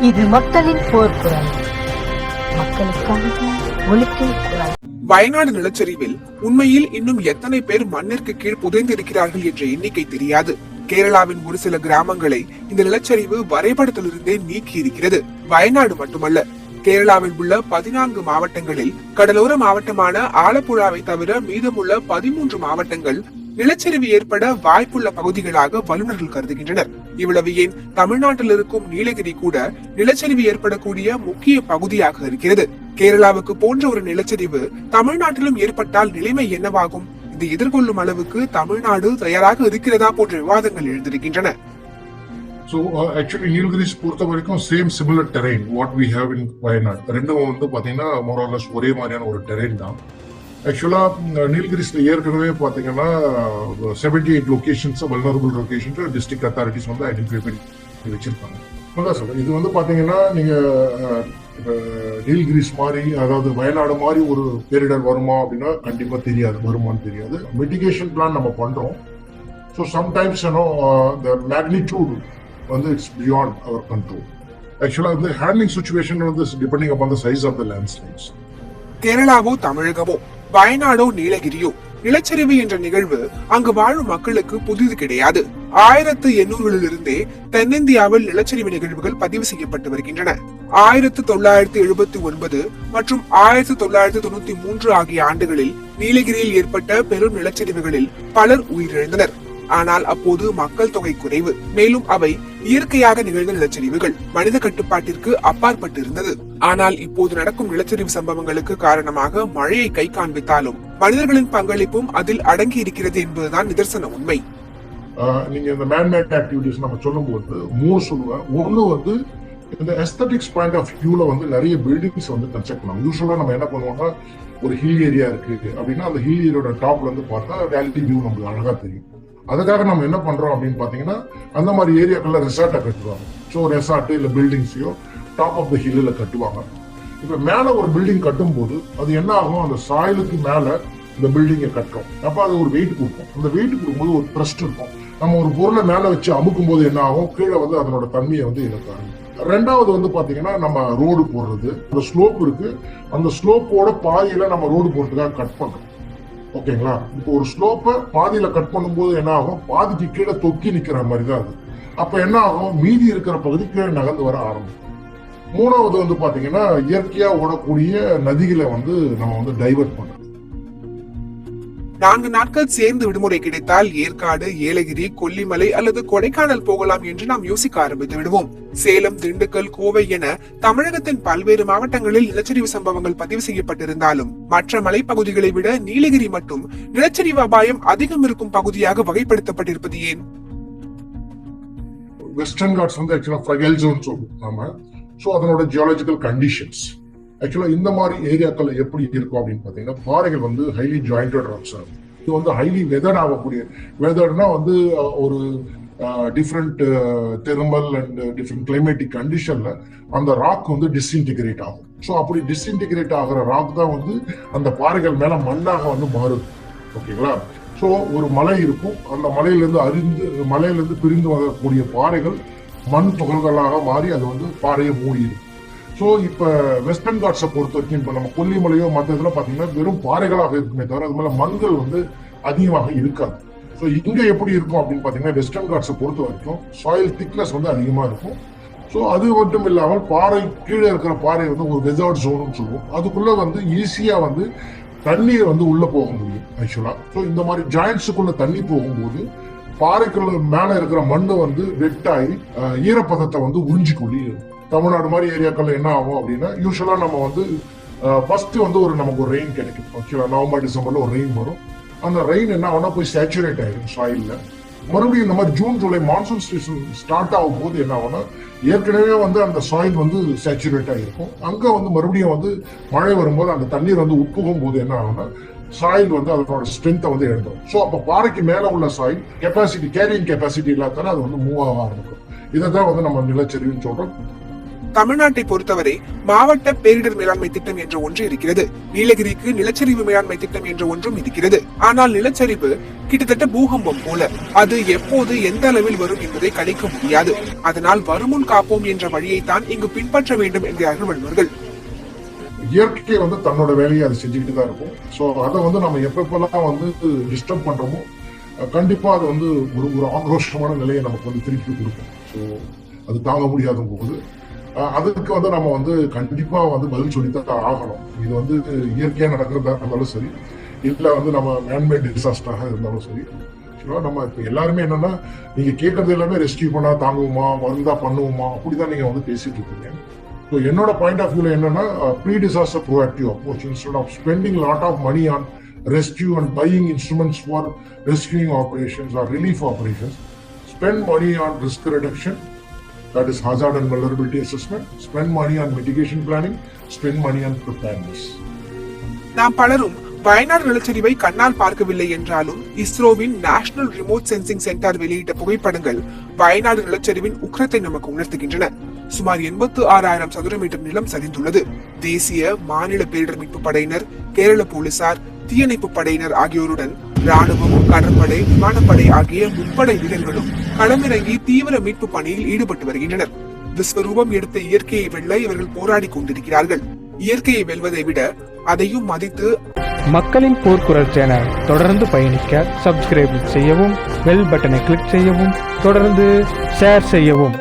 இது மக்களின் போர்க்குரல். மக்களுக்கான ஒலிக்கை குரல். வயநாடு நிலச்சரிவில் உண்மையில் இன்னும் எத்தனை பேர் மண்ணிற்கு கீழ் புதைந்திருக்கிறார்கள் என்ற எண்ணிக்கை தெரியாது. கேரளாவின் ஒரு சில கிராமங்களை இந்த நிலச்சரிவு வரைபடத்திலிருந்தே நீக்கி இருக்கிறது வயநாடு மட்டுமல்ல கேரளாவில் உள்ள பதினான்கு மாவட்டங்களில் கடலோர மாவட்டமான ஆலப்புழாவை தவிர மீதமுள்ள பதிமூன்று மாவட்டங்கள் நிலச்சரிவு ஏற்பட வாய்ப்புள்ள பகுதிகளாக வல்லுநர்கள் கருதுகின்றனர். இவ்வளவு ஏன் தமிழ்நாட்டில் இருக்கும் நீலகிரி கூட நிலச்சரிவு ஏற்படக்கூடிய முக்கிய பகுதியாக இருக்கிறது. கேரளாவுக்கு போன்ற ஒரு நிலச்சரிவு தமிழ்நாட்டிலும் ஏற்பட்டால் நிலைமை என்னவாகும்? இதை எதிர்கொள்ளும் அளவுக்கு தமிழ்நாடு தயாராக இருக்கிறதா போன்ற விவாதங்கள் எழுந்திருக்கின்றன. ஸோ ஆக்சுவலி நீலகிரிஸ் பொறுத்த வரைக்கும் same similar terrain what we have in Wayanad ரெண்டும் வந்து பார்த்தீங்கன்னா மோரலஸ் ஒரே மாதிரியான ஒரு டெரெயின் தான். ஆக்சுவலாக நீல்கிரிஸில் ஏற்கனவே பார்த்தீங்கன்னா செவன்டி எயிட் லொக்கேஷன்ஸை வல்னரபிள் லொகேஷன்ஸ் டிஸ்ட்ரிக்ட் அத்தாரிட்டிஸ் வந்து ஐடென்டிஃபை பண்ணி வச்சிருக்காங்க. அதான் சொல்கிறேன் இது வந்து பார்த்தீங்கன்னா நீங்கள் நீல்கிரிஸ் மாதிரி அதாவது வயநாடு மாதிரி ஒரு பேரிடர் வருமா அப்படின்னா கண்டிப்பாக தெரியாது. வருமான்னு தெரியாது. மிட்டிகேஷன் பிளான் நம்ம பண்ணுறோம் so sometimes you know the magnitude வந்து இட்ஸ் பியாண்ட் அவர் கண்ட்ரோல் ஆக்சுவலாக வந்து ஹேண்ட்லிங் சுச்சுவேஷன் வந்து depending upon the size of the landslides கேரளாவோ தமிழகமோ வயநாடோ நீலகிரியோ நிலச்சரிவு என்ற நிகழ்வு அங்கு வாழும் மக்களுக்கு புதிது கிடையாது. ஆயிரத்து எண்ணூறுகளிலிருந்தே தென்னிந்தியாவில் நிலச்சரிவு நிகழ்வுகள் பதிவு செய்யப்பட்டு வருகின்றன. ஆயிரத்து தொள்ளாயிரத்து எழுபத்தி ஒன்பது மற்றும் ஆயிரத்து தொள்ளாயிரத்து தொண்ணூத்தி மூன்று ஆகிய ஆண்டுகளில் நீலகிரியில் ஏற்பட்ட பெரும் நிலச்சரிவுகளில் பலர் உயிரிழந்தனர். ஆனால் அப்போது மக்கள் தொகை குறைவு. மேலும் அவை இயற்கையாக நிகழ்ந்த நிலச்சரிவுகள் மனித கட்டுப்பாட்டிற்கு அப்பாற்பட்டு இருந்தது ஆனால் இப்போது நடக்கும் நிலச்சரிவு சம்பவங்களுக்கு காரணமாக மழையை கை காண்பித்தாலும் மனிதர்களின் பங்களிப்பும் அதில் அடங்கி இருக்கிறது என்பதுதான் நிதர்சன உண்மை. நீங்க இந்த மேன்மேட் ஆக்டிவிட்டிஸ் நம்ம சொல்லும்போது மூணு சொல்லுவேன் ஒன்று வந்து இந்த எஸ்தட்டிக்ஸ் பாயிண்ட் ஆஃப் வியூல வந்து நிறைய பில்டிங்ஸ் வந்து கன்ஸ்ட்ரக்ட் பண்ணலாம். யூஸ்வலாக நம்ம என்ன பண்ணுவோம்னா ஒரு ஹில் ஏரியா இருக்கு அப்படின்னா அந்த ஹில் ஏரியோட டாப்ல இருந்து பார்த்தா வேலிட்டி வியூ நமக்கு அழகா தெரியும். அதுக்காக நம்ம என்ன பண்றோம் அப்படின்னு பாத்தீங்கன்னா அந்த மாதிரி ஏரியாக்கள்ல ரெசார்ட்டை கட்டுவாங்க. ஸோ ரெசார்ட்டு இல்லை பில்டிங்ஸையோ டாப் ஆஃப் த ஹில்லில் கட்டுவாங்க. இப்போ மேலே ஒரு பில்டிங் கட்டும்போது அது என்ன ஆகும்? அந்த சாயலுக்கு மேலே இந்த பில்டிங்கை கட்டுறோம். அப்போ அது ஒரு வெயிட் கொடுக்கும். அந்த வெயிட் கொடுக்கும்போது ஒரு ட்ரஸ்ட் இருக்கும். நம்ம ஒரு பொருளை மேலே வச்சு அமுக்கும் போது என்ன ஆகும்? கீழே வந்து அதனோட தன்மையை வந்து இழக்காரு ரெண்டாவது வந்து பாத்தீங்கன்னா நம்ம ரோடு போடுறது. அந்த ஸ்லோப் இருக்கு. அந்த ஸ்லோப்போட பாதியில நம்ம ரோடு போடுறதுக்காக கட் பண்றோம். ஓகேங்களா? இப்போ ஒரு ஸ்லோப்பை பாதியில கட் பண்ணும்போது என்ன ஆகும்? பாதிக்கு கீழே தொக்கி நிக்கிற மாதிரி தான் அது. அப்ப என்ன ஆகும்? மீதி இருக்கிற பகுதி கீழே நகர்ந்து வர ஆரம்பிக்கும். மூணாவது வந்து பாத்தீங்கன்னா இயற்கையா ஓடக்கூடிய நதிகளை வந்து நம்ம வந்து டைவர்ட் பண்ணுறோம் நான்கு நாட்கள் சேர்ந்து விடுமுறை கிடைத்தால் ஏற்காடு ஏலகிரி கொல்லிமலை அல்லது கொடைக்கானல் போகலாம் என்று நாம் யோசிக்க ஆரம்பித்து விடுவோம். சேலம் திண்டுக்கல் கோவை என தமிழகத்தின் பல்வேறு மாவட்டங்களில் நிலச்சரிவு சம்பவங்கள் பதிவு செய்யப்பட்டிருந்தாலும் மற்ற மலைப்பகுதிகளை விட நீலகிரி மட்டும் நிலச்சரிவு அபாயம் அதிகம் இருக்கும் பகுதியாக வகைப்படுத்தப்பட்டிருப்பது ஏன்? வெஸ்டர்ன் காட்ஸ் வந்து ஆக்சுவலா ஃப்ரகல் ஜோன் சொல்லுவோம் நாம. ஸோ அதனோட ஜியாலஜிக்கல் கண்டிஷன்ஸ் ஆக்சுவலாக இந்த மாதிரி ஏரியாக்கள் எப்படி இருக்கும் அப்படின்னு பார்த்தீங்கன்னா பாறைகள் வந்து ஹைலி ஜாயிண்டட் ராக்ஸ் ஆகும். இது வந்து ஹைலி வெதர் ஆகக்கூடிய வெதர்னா வந்து ஒரு different thermal and different climatic கண்டிஷன்ல அந்த ராக் வந்து டிஸ்இன்டிகிரேட் ஆகும். ஸோ அப்படி டிஸ்இன்டிகிரேட் ஆகிற ராக் தான் வந்து அந்த பாறைகள் மேல மண்ணாக வந்து மாறுது. ஓகேங்களா? ஸோ ஒரு மலை இருக்கும். அந்த மலையிலேருந்து அறிந்து மலையிலேருந்து பிரிந்து வரக்கூடிய பாறைகள் மண் துகள்களாக மாறி அது வந்து பாறையை மூடிடும். ஸோ இப்போ வெஸ்டர்ன் காட்ஸை பொறுத்த வரைக்கும் இப்போ நம்ம கொல்லிமலையோ மற்ற இதில் பார்த்தீங்கன்னா வெறும் பாறைகளாக இருக்குமே தவிர அது மேலே மண்கள் வந்து அதிகமாக இருக்காது. ஸோ இங்கே எப்படி இருக்கும் அப்படின்னு பார்த்தீங்கன்னா வெஸ்டர்ன் காட்ஸை பொறுத்த வரைக்கும் சாயில் திக்னஸ் வந்து அதிகமாக இருக்கும். ஸோ அது மட்டும் இல்லாமல் பாறை கீழே இருக்கிற பாறை வந்து ஒரு ரெசார்ட் ஜோனுன்னு சொல்லுவோம். அதுக்குள்ளே வந்து ஈஸியாக வந்து தண்ணீர் வந்து உள்ளே போக முடியும் ஆக்சுவலாக ஸோ இந்த மாதிரி ஜாயின்ஸுக்குள்ளே தண்ணி போகும்போது பாறைக்குள்ள மேல இருக்கிற மண்ணு வந்து வெட்டாகி ஈரப்பதத்தை வந்து உறிஞ்சிக்கொள்ளி தமிழ்நாடு மாதிரி ஏரியாக்கள்ல என்ன ஆகும் அப்படின்னா யூஸ்வலா நம்ம வந்து ஃபர்ஸ்ட் வந்து ஒரு நமக்கு ஒரு ரெயின் கிடைக்கும். ஓகேவா நவம்பர் டிசம்பர்ல ஒரு ரெயின் வரும். அந்த ரெயின் என்ன ஆகும்னா போய் சேச்சுரேட் ஆயிடும் சாயில்ல மறுபடியும் இந்த மாதிரி June July monsoon season start ஆகும் போது என்ன ஆகும்னா ஏற்கனவே வந்து அந்த சாயில் வந்து சேச்சுரேட் ஆகிருக்கும் அங்கே வந்து மறுபடியும் வந்து மழை வரும்போது அந்த தண்ணீர் வந்து உட்புகும் போது என்ன ஆகும்னா சாயில் வந்து அதோட ஸ்ட்ரென்த்தை வந்து எழுதும் ஸோ அப்போ பாறைக்கு மேலே உள்ள சாயில் கெப்பாசிட்டி கேரியிங் கெப்பாசிட்டி இல்லாதால அது வந்து மூவ் ஆக ஆரம்பிக்கும் இதை தான் வந்து நம்ம நிலச்சரிவுன்னு சொல்றோம். தமிழ்நாட்டை பொறுத்தவரை மாவட்ட பேரிடர் மேலாண்மை திட்டம் என்ற ஒன்று இருக்கிறது. நீலகிரிக்கு நிலச்சரிவு மேலாண்மை திட்டம் என்ற ஒன்றும் இருக்கிறது. ஆனால் நிலச்சரிவு கிட்டத்தட்ட பூகம்பம் போல. அது எப்போது எந்த அளவில் வரும் என்பதை கணிக்க முடியாது. அதனால் வருமுன் காப்போம் என்ற வழியைத்தான் இங்கு பின்பற்ற வேண்டும் என்கிறார்கள் வள்ளுவர்கள் இயற்கை வந்து தன்னோட வேலையை அது செஞ்சுக்கிட்டு தான் இருக்கும். ஸோ அதை வந்து நம்ம எப்பப்பெல்லாம் வந்து டிஸ்டர்ப் பண்றோமோ கண்டிப்பாக கண்டிப்பா அது வந்து ஒரு ஒரு ஆக்ரோஷமான நிலையை நமக்கு வந்து திருப்பி கொடுக்கும். ஸோ அது தாங்க முடியாத போது அதுக்கு வந்து நம்ம வந்து கண்டிப்பா வந்து பதில் சொல்லித்தான் ஆகணும். இது வந்து இயற்கையாக நடக்கிறதா இருந்தாலும் சரி இல்லை வந்து நம்ம மேன்மேட் டிசாஸ்டராக இருந்தாலும் சரி. நம்ம இப்போ எல்லாருமே என்னன்னா நீங்க கேட்கறது எல்லாமே ரெஸ்கியூ பண்ணா தாங்குவோமா வந்தா பண்ணுவோமா அப்படிதான் நீங்க வந்து பேசிட்டு இருக்கீங்க. ஸோ என்னோட பாயிண்ட் ஆஃப் வியூவில் என்னன்னா pre disaster proactive approach instead of spending lot of money on rescue and buying instruments for rescuing operations or relief operations spend money on risk reduction that is hazard and vulnerability assessment. Spend money on mitigation planning. Spend money on preparedness. நாம் பலரும் வயநாடு நிலச்சரிவை கண்ணால் பார்க்கவில்லை என்றாலும் இஸ்ரோவின் national remote sensing centre வெளியிட்ட புகைப்படங்கள் வயநாடு நிலச்சரிவின் உக்கிரத்தை நமக்கு உணர்த்துகின்றன. சுமார் எண்பத்து ஆறாயிரம் சதுர மீட்டர் நிலம் சரிந்துள்ளது. தேசிய மாநில பேரிடர் மீட்பு படையினர் கேரள போலீசார் தீயணைப்பு படையினர் ஆகியோருடன் ராணுவம் கடற்படை விமானப்படை ஆகிய முப்படை வீரர்களும் களமிறங்கி தீவிர மீட்பு பணியில் ஈடுபட்டு வருகின்றனர். விஸ்வரூபம் எடுத்த இயற்கையை வெல்ல இவர்கள் போராடி கொண்டிருக்கிறார்கள். இயற்கையை வெல்வதை விட அதையும் மதித்து மக்களின் போர்க்குரல் சேனல் தொடர்ந்து பயணிக்க சப்ஸ்கிரைப் செய்யவும் பெல் பட்டனை கிளிக் செய்யவும் தொடர்ந்து ஷேர் செய்யவும்.